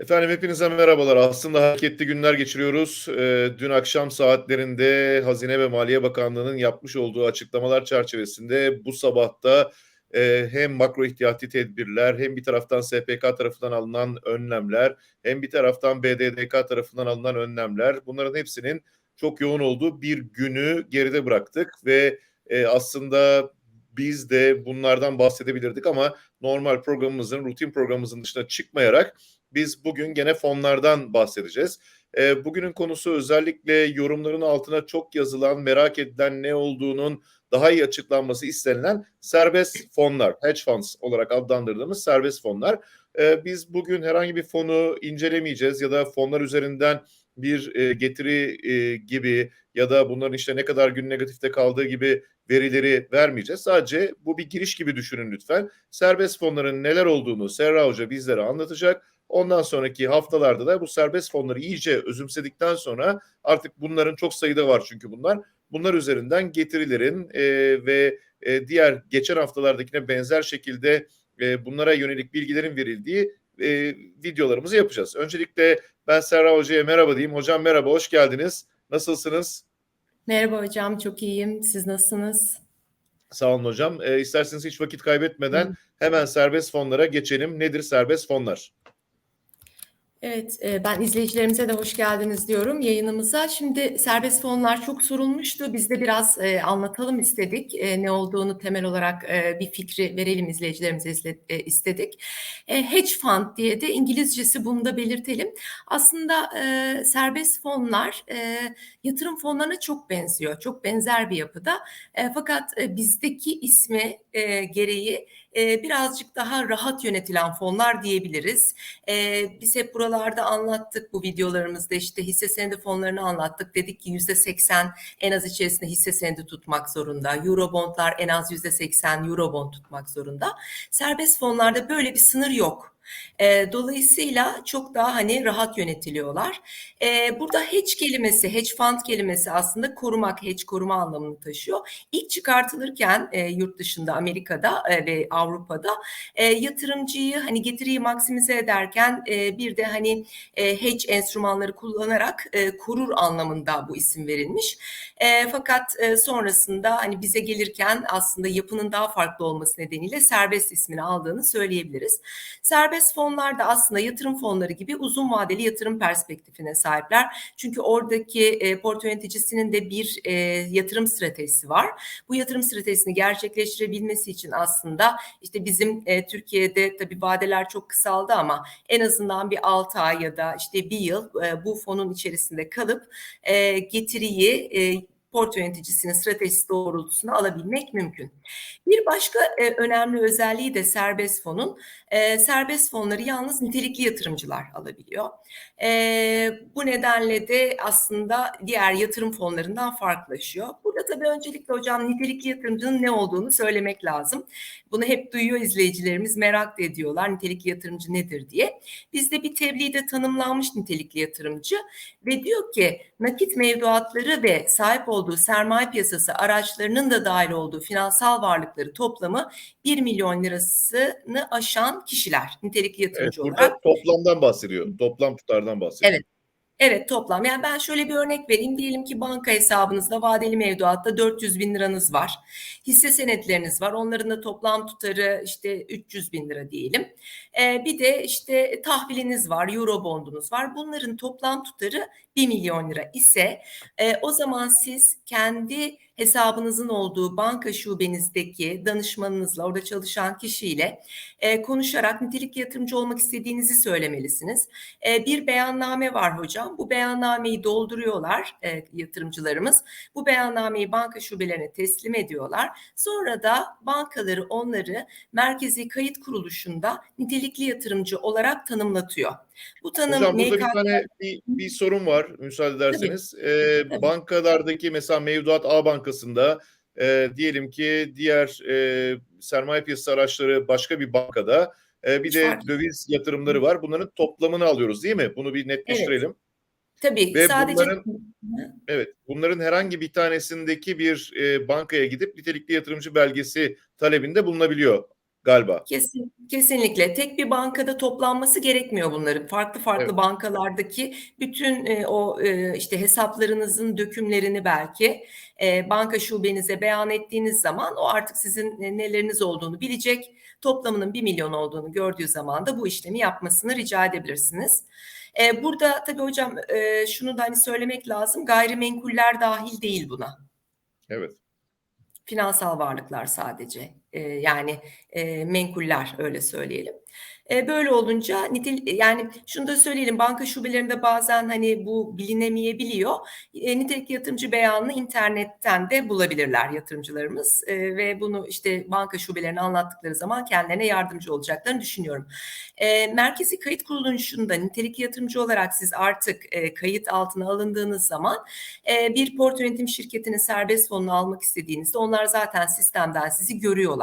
Efendim hepinize merhabalar. Aslında hareketli günler geçiriyoruz. Ee, dün akşam saatlerinde Hazine ve Maliye Bakanlığı'nın yapmış olduğu açıklamalar çerçevesinde bu sabahta e, hem makro ihtiyati tedbirler hem bir taraftan SPK tarafından alınan önlemler hem bir taraftan BDDK tarafından alınan önlemler bunların hepsinin çok yoğun olduğu bir günü geride bıraktık ve e, aslında biz de bunlardan bahsedebilirdik ama normal programımızın, rutin programımızın dışına çıkmayarak biz bugün gene fonlardan bahsedeceğiz. E, bugünün konusu özellikle yorumların altına çok yazılan, merak edilen ne olduğunun daha iyi açıklanması istenilen serbest fonlar, hedge funds olarak adlandırdığımız serbest fonlar. E, biz bugün herhangi bir fonu incelemeyeceğiz ya da fonlar üzerinden bir e, getiri e, gibi ya da bunların işte ne kadar gün negatifte kaldığı gibi verileri vermeyeceğiz. Sadece bu bir giriş gibi düşünün lütfen. Serbest fonların neler olduğunu Serra Hoca bizlere anlatacak. Ondan sonraki haftalarda da bu serbest fonları iyice özümsedikten sonra artık bunların çok sayıda var çünkü bunlar. Bunlar üzerinden getirilerin e, ve e, diğer geçen haftalardakine benzer şekilde e, bunlara yönelik bilgilerin verildiği e, videolarımızı yapacağız. Öncelikle ben Serra Hoca'ya merhaba diyeyim. Hocam merhaba, hoş geldiniz. Nasılsınız? Merhaba hocam, çok iyiyim. Siz nasılsınız? Sağ olun hocam. E, isterseniz hiç vakit kaybetmeden Hı. hemen serbest fonlara geçelim. Nedir serbest fonlar? Evet, e, ben izleyicilerimize de hoş geldiniz diyorum yayınımıza. Şimdi serbest fonlar çok sorulmuştu. Biz de biraz e, anlatalım istedik. E, ne olduğunu temel olarak bir fikri verelim izleyicilerimize istedik. Hedge fund diye de İngilizcesi bunu da belirtelim. Aslında serbest fonlar yatırım fonlarına çok benziyor. Çok benzer bir yapıda. Fakat bizdeki ismi gereği birazcık daha rahat yönetilen fonlar diyebiliriz. Biz hep buralarda anlattık bu videolarımızda işte hisse senedi fonlarını anlattık. Dedik ki yüzde seksen en az içerisinde hisse senedi tutmak zorunda. Eurobondlar en az yüzde seksen Eurobond tutmak zorunda. Serbest fonlarda böyle bir sınır yok. E, dolayısıyla çok daha hani rahat yönetiliyorlar. E, burada hedge kelimesi, hedge fund kelimesi aslında korumak, hedge koruma anlamını taşıyor. İlk çıkartılırken e, yurt dışında Amerika'da e, ve Avrupa'da e, yatırımcıyı hani getiriyi maksimize ederken e, bir de hani e, hedge enstrümanları kullanarak e, korur anlamında bu isim verilmiş. E, fakat e, sonrasında hani bize gelirken aslında yapının daha farklı olması nedeniyle serbest ismini aldığını söyleyebiliriz. Serbest Serbest fonlar da aslında yatırım fonları gibi uzun vadeli yatırım perspektifine sahipler. Çünkü oradaki e, portföy yöneticisinin de bir e, yatırım stratejisi var. Bu yatırım stratejisini gerçekleştirebilmesi için aslında işte bizim e, Türkiye'de tabii vadeler çok kısaldı ama en azından bir 6 ay ya da işte bir yıl e, bu fonun içerisinde kalıp e, getiriyi e, portföy yöneticisinin stratejisi doğrultusunda alabilmek mümkün. Bir başka e, önemli özelliği de serbest fonun. E, serbest fonları yalnız nitelikli yatırımcılar alabiliyor. E, bu nedenle de aslında diğer yatırım fonlarından farklılaşıyor. Burada tabii öncelikle hocam nitelikli yatırımcının ne olduğunu söylemek lazım. Bunu hep duyuyor izleyicilerimiz merak ediyorlar nitelikli yatırımcı nedir diye. Bizde bir tebliğde tanımlanmış nitelikli yatırımcı ve diyor ki nakit mevduatları ve sahip olduğu sermaye piyasası araçlarının da dahil olduğu finansal varlıkları toplamı 1 milyon lirasını aşan kişiler nitelikli yatırımcı evet, olarak. Toplamdan bahsediyor. Toplam tutardan bahsediyor. Evet. Evet toplam. Yani ben şöyle bir örnek vereyim. Diyelim ki banka hesabınızda vadeli mevduatta 400 bin liranız var. Hisse senetleriniz var. Onların da toplam tutarı işte 300 bin lira diyelim. Ee, bir de işte tahviliniz var, euro bondunuz var. Bunların toplam tutarı 1 milyon lira ise e, o zaman siz kendi hesabınızın olduğu banka şubenizdeki danışmanınızla, orada çalışan kişiyle e, konuşarak nitelikli yatırımcı olmak istediğinizi söylemelisiniz. E, bir beyanname var hocam. Bu beyannameyi dolduruyorlar e, yatırımcılarımız. Bu beyannameyi banka şubelerine teslim ediyorlar. Sonra da bankaları onları merkezi kayıt kuruluşunda nitelikli yatırımcı olarak tanımlatıyor. Bu tanım Hocam burada bir tane bir, bir sorun var müsaade ederseniz. Tabii. Ee, Tabii. Bankalardaki mesela mevduat A bankasında e, diyelim ki diğer e, sermaye piyasası araçları başka bir bankada e, bir de döviz yatırımları var. Bunların toplamını alıyoruz değil mi? Bunu bir netleştirelim. Evet. Tabii Ve sadece bunların, evet bunların herhangi bir tanesindeki bir e, bankaya gidip nitelikli yatırımcı belgesi talebinde bulunabiliyor galiba. Kesin, kesinlikle tek bir bankada toplanması gerekmiyor bunların. Farklı farklı Evet. bankalardaki bütün e, o e, işte hesaplarınızın dökümlerini belki e, banka şubenize beyan ettiğiniz zaman o artık sizin e, neleriniz olduğunu bilecek. Toplamının 1 milyon olduğunu gördüğü zaman da bu işlemi yapmasını rica edebilirsiniz. E, burada tabii hocam e, şunu da hani söylemek lazım. Gayrimenkuller dahil değil buna Evet. finansal varlıklar sadece e, yani e, menkuller öyle söyleyelim. E, böyle olunca nitel yani şunu da söyleyelim banka şubelerinde bazen hani bu bilinemeyebiliyor. E, nitelikli yatırımcı beyanını internetten de bulabilirler yatırımcılarımız E, ve bunu işte banka şubelerine anlattıkları zaman kendilerine yardımcı olacaklarını düşünüyorum. E, merkezi kayıt kuruluşunda nitelikli yatırımcı olarak siz artık e, kayıt altına alındığınız zaman e, bir port yönetim şirketinin serbest fonunu almak istediğinizde onlar zaten sistemden sizi görüyorlar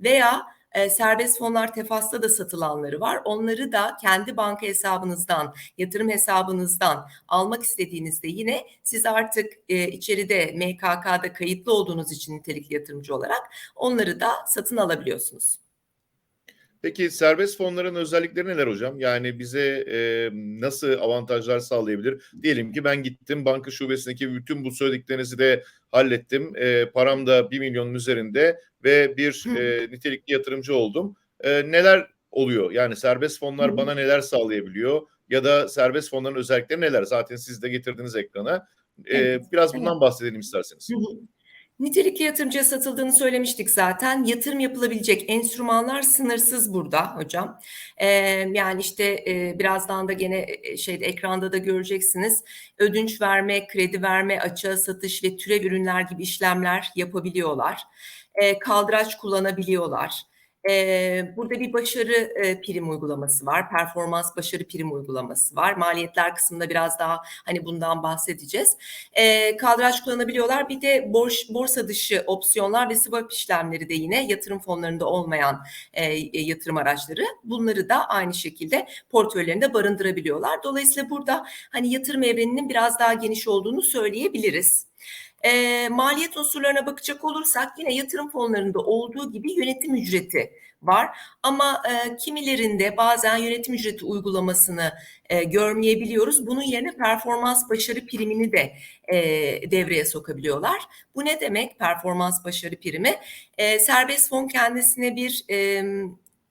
veya e, serbest fonlar tefasta da satılanları var. Onları da kendi banka hesabınızdan, yatırım hesabınızdan almak istediğinizde yine siz artık e, içeride MKK'da kayıtlı olduğunuz için nitelikli yatırımcı olarak onları da satın alabiliyorsunuz. Peki serbest fonların özellikleri neler hocam? Yani bize e, nasıl avantajlar sağlayabilir? Diyelim ki ben gittim banka şubesindeki bütün bu söylediklerinizi de hallettim. E, param da 1 milyonun üzerinde ve bir e, nitelikli yatırımcı oldum. E, neler oluyor? Yani serbest fonlar bana neler sağlayabiliyor? Ya da serbest fonların özellikleri neler? Zaten siz de getirdiniz ekrana. E, Evet, biraz evet. bundan bahsedelim isterseniz. Nitelikli yatırımcıya satıldığını söylemiştik zaten. Yatırım yapılabilecek enstrümanlar sınırsız burada hocam. Ee, yani işte e, birazdan da gene e, şeyde ekranda da göreceksiniz. Ödünç verme, kredi verme, açığa satış ve türev ürünler gibi işlemler yapabiliyorlar. Ee, kaldıraç kullanabiliyorlar. Ee, burada bir başarı e, prim uygulaması var. Performans başarı prim uygulaması var. Maliyetler kısmında biraz daha hani bundan bahsedeceğiz. E, kaldıraç kullanabiliyorlar. Bir de borç, borsa dışı opsiyonlar ve swap işlemleri de yine yatırım fonlarında olmayan e, e, yatırım araçları. Bunları da aynı şekilde portföylerinde barındırabiliyorlar. Dolayısıyla burada hani yatırım evreninin biraz daha geniş olduğunu söyleyebiliriz. E, maliyet unsurlarına bakacak olursak yine yatırım fonlarında olduğu gibi yönetim ücreti var. Ama e, kimilerinde bazen yönetim ücreti uygulamasını e, görmeyebiliyoruz. Bunun yerine performans başarı primini de e, devreye sokabiliyorlar. Bu ne demek performans başarı primi? E, serbest fon kendisine bir e,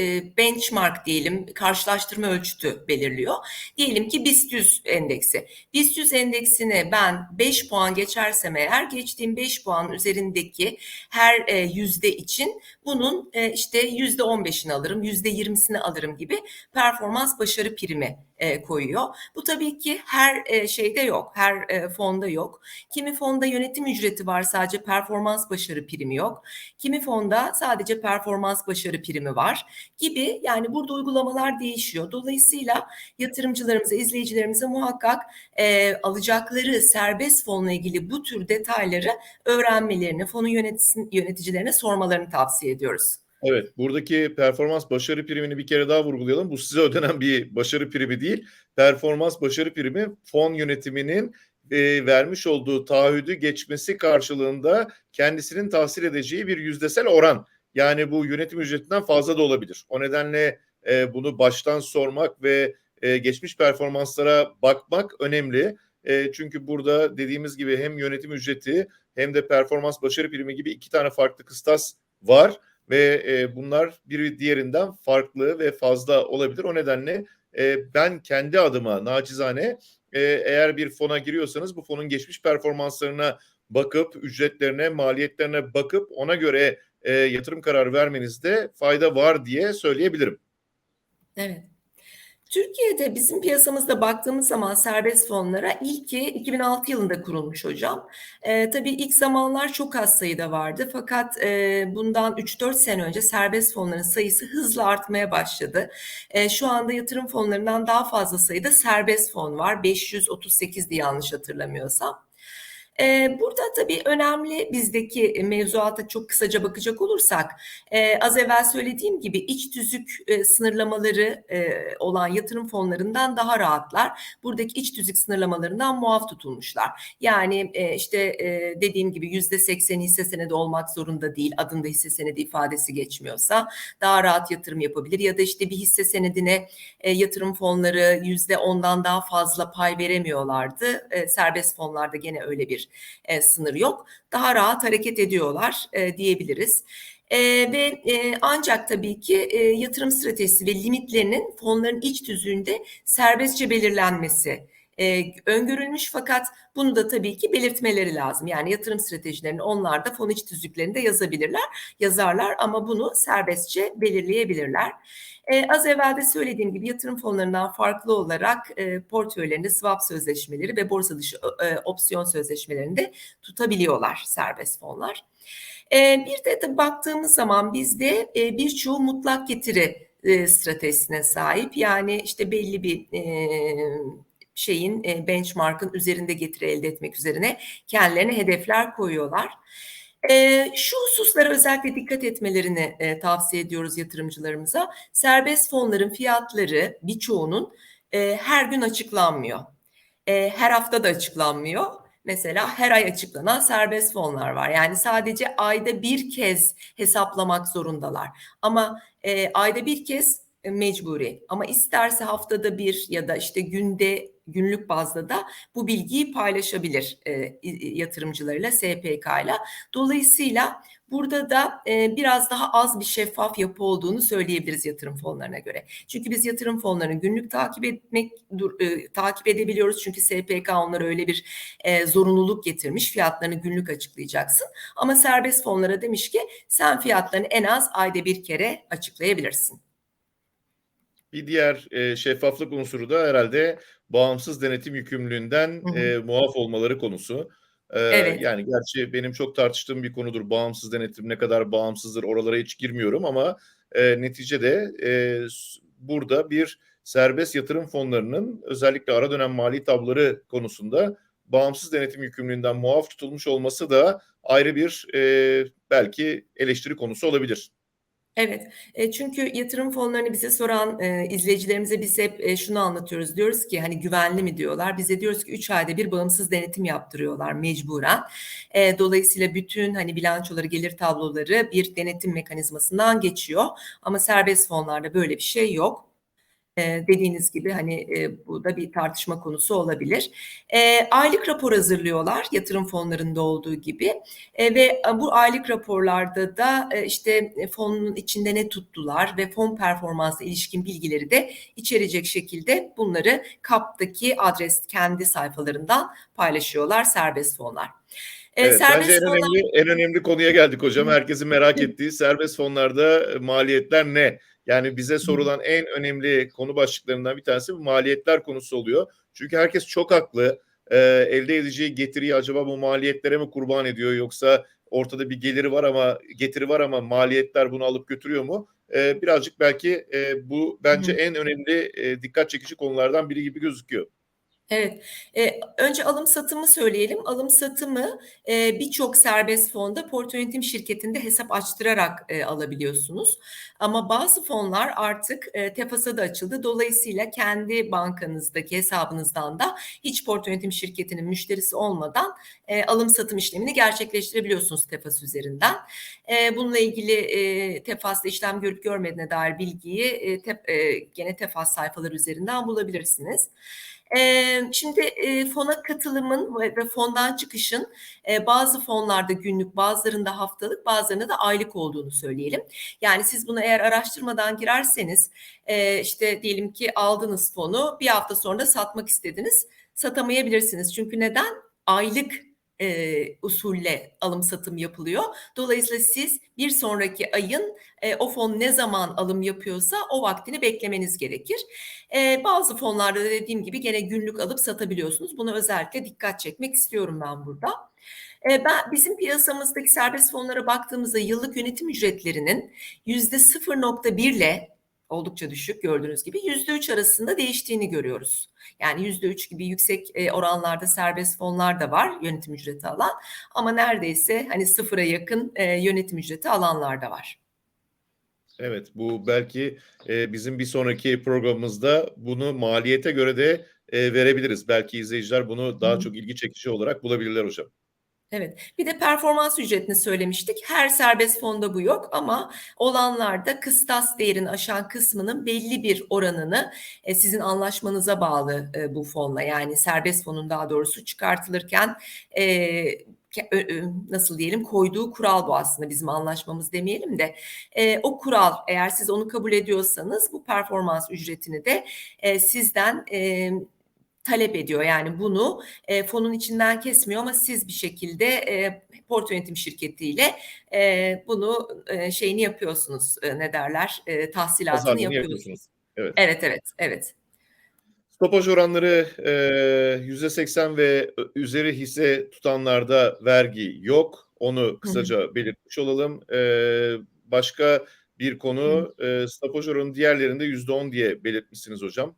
e, benchmark diyelim karşılaştırma ölçütü belirliyor. Diyelim ki BIST 100 endeksi. BIST 100 endeksine ben 5 puan geçersem eğer geçtiğim 5 puan üzerindeki her e, yüzde için bunun e, işte yüzde 15'ini alırım, yüzde 20'sini alırım gibi performans başarı primi e, koyuyor. Bu tabii ki her e, şeyde yok, her e, fonda yok. Kimi fonda yönetim ücreti var sadece performans başarı primi yok. Kimi fonda sadece performans başarı primi var gibi yani burada uygulamalar değişiyor. Dolayısıyla yatırımcılarımıza, izleyicilerimize muhakkak e, alacakları serbest fonla ilgili bu tür detayları öğrenmelerini, fonun yöneticilerine sormalarını tavsiye ediyoruz. Evet, buradaki performans başarı primini bir kere daha vurgulayalım. Bu size ödenen bir başarı primi değil. Performans başarı primi fon yönetiminin e, vermiş olduğu taahhüdü geçmesi karşılığında kendisinin tahsil edeceği bir yüzdesel oran. Yani bu yönetim ücretinden fazla da olabilir. O nedenle e, bunu baştan sormak ve e, geçmiş performanslara bakmak önemli. E, çünkü burada dediğimiz gibi hem yönetim ücreti hem de performans başarı primi gibi iki tane farklı kıstas var ve e, bunlar biri diğerinden farklı ve fazla olabilir. O nedenle e, ben kendi adıma naçizane e, eğer bir fona giriyorsanız bu fonun geçmiş performanslarına bakıp ücretlerine, maliyetlerine bakıp ona göre e, yatırım kararı vermenizde fayda var diye söyleyebilirim. Evet. Türkiye'de bizim piyasamızda baktığımız zaman serbest fonlara ilki 2006 yılında kurulmuş hocam. E, tabii ilk zamanlar çok az sayıda vardı fakat e, bundan 3-4 sene önce serbest fonların sayısı hızla artmaya başladı. E, şu anda yatırım fonlarından daha fazla sayıda serbest fon var. 538'di yanlış hatırlamıyorsam. Burada tabii önemli bizdeki mevzuata çok kısaca bakacak olursak, e, az evvel söylediğim gibi iç tüzük e, sınırlamaları e, olan yatırım fonlarından daha rahatlar. Buradaki iç tüzük sınırlamalarından muaf tutulmuşlar. Yani e, işte e, dediğim gibi yüzde sekseni hisse senedi olmak zorunda değil. Adında hisse senedi ifadesi geçmiyorsa daha rahat yatırım yapabilir. Ya da işte bir hisse senedine e, yatırım fonları yüzde ondan daha fazla pay veremiyorlardı. E, serbest fonlarda gene öyle bir e, sınır yok. Daha rahat hareket ediyorlar e, diyebiliriz. E, ve e, ancak tabii ki e, yatırım stratejisi ve limitlerinin fonların iç tüzüğünde serbestçe belirlenmesi e, öngörülmüş fakat bunu da tabii ki belirtmeleri lazım. Yani yatırım stratejilerini onlar da fon iç tüzüklerinde yazabilirler, yazarlar ama bunu serbestçe belirleyebilirler. E, az evvel de söylediğim gibi yatırım fonlarından farklı olarak e, portföylerinde swap sözleşmeleri ve borsa dışı e, opsiyon sözleşmelerinde tutabiliyorlar serbest fonlar. E, bir de, de baktığımız zaman bizde e, birçoğu mutlak getiri e, stratejisine sahip. Yani işte belli bir e, şeyin e, benchmark'ın üzerinde getiri elde etmek üzerine kendilerine hedefler koyuyorlar. E, şu hususlara özellikle dikkat etmelerini e, tavsiye ediyoruz yatırımcılarımıza. Serbest fonların fiyatları birçoğunun e, her gün açıklanmıyor. E, her hafta da açıklanmıyor. Mesela her ay açıklanan serbest fonlar var. Yani sadece ayda bir kez hesaplamak zorundalar. Ama e, ayda bir kez mecburi. Ama isterse haftada bir ya da işte günde günlük bazda da bu bilgiyi paylaşabilir e, yatırımcılarıyla, SPK ile. Dolayısıyla burada da e, biraz daha az bir şeffaf yapı olduğunu söyleyebiliriz yatırım fonlarına göre. Çünkü biz yatırım fonlarını günlük takip etmek dur, e, takip edebiliyoruz. Çünkü SPK onlara öyle bir e, zorunluluk getirmiş. Fiyatlarını günlük açıklayacaksın. Ama serbest fonlara demiş ki sen fiyatlarını en az ayda bir kere açıklayabilirsin. Bir diğer e, şeffaflık unsuru da herhalde bağımsız denetim yükümlülüğünden Hı hı. e, muaf olmaları konusu. E, Evet. Yani gerçi benim çok tartıştığım bir konudur. Bağımsız denetim ne kadar bağımsızdır oralara hiç girmiyorum ama e, neticede e, burada bir serbest yatırım fonlarının özellikle ara dönem mali tabloları konusunda bağımsız denetim yükümlülüğünden muaf tutulmuş olması da ayrı bir e, belki eleştiri konusu olabilir. Evet, e, çünkü yatırım fonlarını bize soran e, izleyicilerimize biz hep e, şunu anlatıyoruz. Diyoruz ki hani güvenli mi diyorlar. Bize diyoruz ki 3 ayda bir bağımsız denetim yaptırıyorlar mecburen. E, dolayısıyla bütün hani bilançoları, gelir tabloları bir denetim mekanizmasından geçiyor. Ama serbest fonlarda böyle bir şey yok. Ee, dediğiniz gibi hani e, bu da bir tartışma konusu olabilir. E, aylık rapor hazırlıyorlar yatırım fonlarında olduğu gibi e, ve bu aylık raporlarda da e, işte fonun içinde ne tuttular ve fon performansı ilişkin bilgileri de içerecek şekilde bunları KAP'taki adres kendi sayfalarından paylaşıyorlar serbest fonlar. E, evet, serbest bence en fonlar... önemli en önemli konuya geldik hocam. Herkesin merak ettiği serbest fonlarda maliyetler ne? Yani bize sorulan en önemli konu başlıklarından bir tanesi bu maliyetler konusu oluyor. Çünkü herkes çok haklı. Ee, elde edeceği getiriyi acaba bu maliyetlere mi kurban ediyor yoksa ortada bir geliri var ama getiri var ama maliyetler bunu alıp götürüyor mu? Ee, birazcık belki e, bu bence en önemli e, dikkat çekici konulardan biri gibi gözüküyor. Evet, e, önce alım satımı söyleyelim. Alım satımı e, birçok serbest fonda portföy yönetim şirketinde hesap açtırarak e, alabiliyorsunuz. Ama bazı fonlar artık e, TEFAS'a da açıldı. Dolayısıyla kendi bankanızdaki hesabınızdan da hiç portföy yönetim şirketinin müşterisi olmadan e, alım satım işlemini gerçekleştirebiliyorsunuz TEFAS üzerinden. E, bununla ilgili e, TEFAS'ta işlem görüp görmediğine dair bilgiyi e, tep, e, gene TEFAS sayfaları üzerinden bulabilirsiniz. Şimdi fona katılımın ve, fondan çıkışın bazı fonlarda günlük, bazılarında haftalık, bazılarında da aylık olduğunu söyleyelim. Yani siz bunu eğer araştırmadan girerseniz işte diyelim ki aldınız fonu bir hafta sonra satmak istediniz satamayabilirsiniz. Çünkü neden? Aylık e, usulle alım satım yapılıyor. Dolayısıyla siz bir sonraki ayın e, o fon ne zaman alım yapıyorsa o vaktini beklemeniz gerekir. E, bazı fonlarda da dediğim gibi gene günlük alıp satabiliyorsunuz. Buna özellikle dikkat çekmek istiyorum ben burada. E, ben bizim piyasamızdaki serbest fonlara baktığımızda yıllık yönetim ücretlerinin yüzde 0.1 ile oldukça düşük gördüğünüz gibi %3 arasında değiştiğini görüyoruz. Yani %3 gibi yüksek e, oranlarda serbest fonlar da var yönetim ücreti alan ama neredeyse hani sıfıra yakın e, yönetim ücreti alanlar da var. Evet, bu belki e, bizim bir sonraki programımızda bunu maliyete göre de e, verebiliriz. Belki izleyiciler bunu daha Hı. çok ilgi çekici olarak bulabilirler hocam. Evet. Bir de performans ücretini söylemiştik. Her serbest fonda bu yok ama olanlarda kıstas değerini aşan kısmının belli bir oranını e, sizin anlaşmanıza bağlı e, bu fonla yani serbest fonun daha doğrusu çıkartılırken e, nasıl diyelim koyduğu kural bu aslında bizim anlaşmamız demeyelim de e, o kural eğer siz onu kabul ediyorsanız bu performans ücretini de e, sizden e, talep ediyor. Yani bunu e, fonun içinden kesmiyor ama siz bir şekilde e, portföy yönetim şirketiyle e, bunu e, şeyini yapıyorsunuz. E, ne derler? E, tahsilatını Pazarlığını yapıyorsunuz. yapıyorsunuz. Evet. Evet evet evet. Stopaj oranları e, %80 ve üzeri hisse tutanlarda vergi yok. Onu kısaca belirtmiş olalım. E, başka bir konu e, stopaj oranı diğerlerinde %10 diye belirtmişsiniz hocam.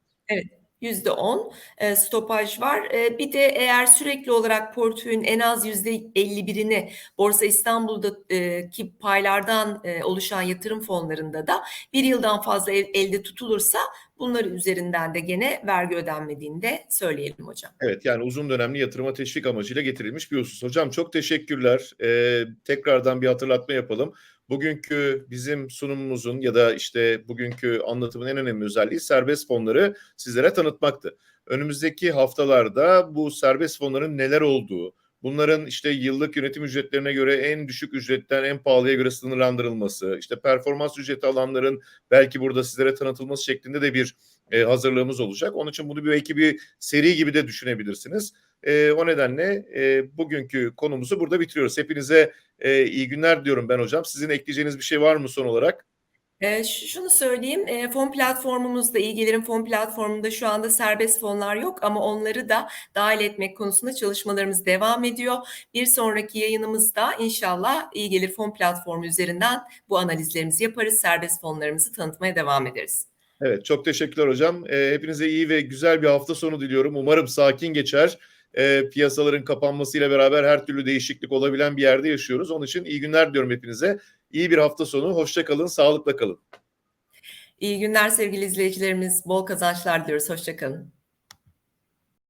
%10 e, stopaj var. E, bir de eğer sürekli olarak portföyün en az %51'ini Borsa İstanbul'daki paylardan e, oluşan yatırım fonlarında da bir yıldan fazla el- elde tutulursa bunları üzerinden de gene vergi ödenmediğini de söyleyelim hocam. Evet yani uzun dönemli yatırıma teşvik amacıyla getirilmiş bir husus. Hocam çok teşekkürler. Ee, tekrardan bir hatırlatma yapalım. Bugünkü bizim sunumumuzun ya da işte bugünkü anlatımın en önemli özelliği serbest fonları sizlere tanıtmaktı. Önümüzdeki haftalarda bu serbest fonların neler olduğu, bunların işte yıllık yönetim ücretlerine göre en düşük ücretten en pahalıya göre sınırlandırılması, işte performans ücreti alanların belki burada sizlere tanıtılması şeklinde de bir e, hazırlığımız olacak. Onun için bunu belki bir seri gibi de düşünebilirsiniz. E, o nedenle e, bugünkü konumuzu burada bitiriyoruz. Hepinize e, iyi günler diyorum ben hocam. Sizin ekleyeceğiniz bir şey var mı son olarak? E, şunu söyleyeyim, e, fon platformumuzda, iyi gelirim fon platformunda şu anda serbest fonlar yok ama onları da dahil etmek konusunda çalışmalarımız devam ediyor. Bir sonraki yayınımızda inşallah iyi gelir fon platformu üzerinden bu analizlerimizi yaparız, serbest fonlarımızı tanıtmaya devam ederiz. Evet çok teşekkürler hocam. E, hepinize iyi ve güzel bir hafta sonu diliyorum. Umarım sakin geçer. E, piyasaların kapanmasıyla beraber her türlü değişiklik olabilen bir yerde yaşıyoruz. Onun için iyi günler diliyorum hepinize. İyi bir hafta sonu. Hoşça kalın, sağlıkla kalın. İyi günler sevgili izleyicilerimiz, bol kazançlar diliyoruz, hoşçakalın.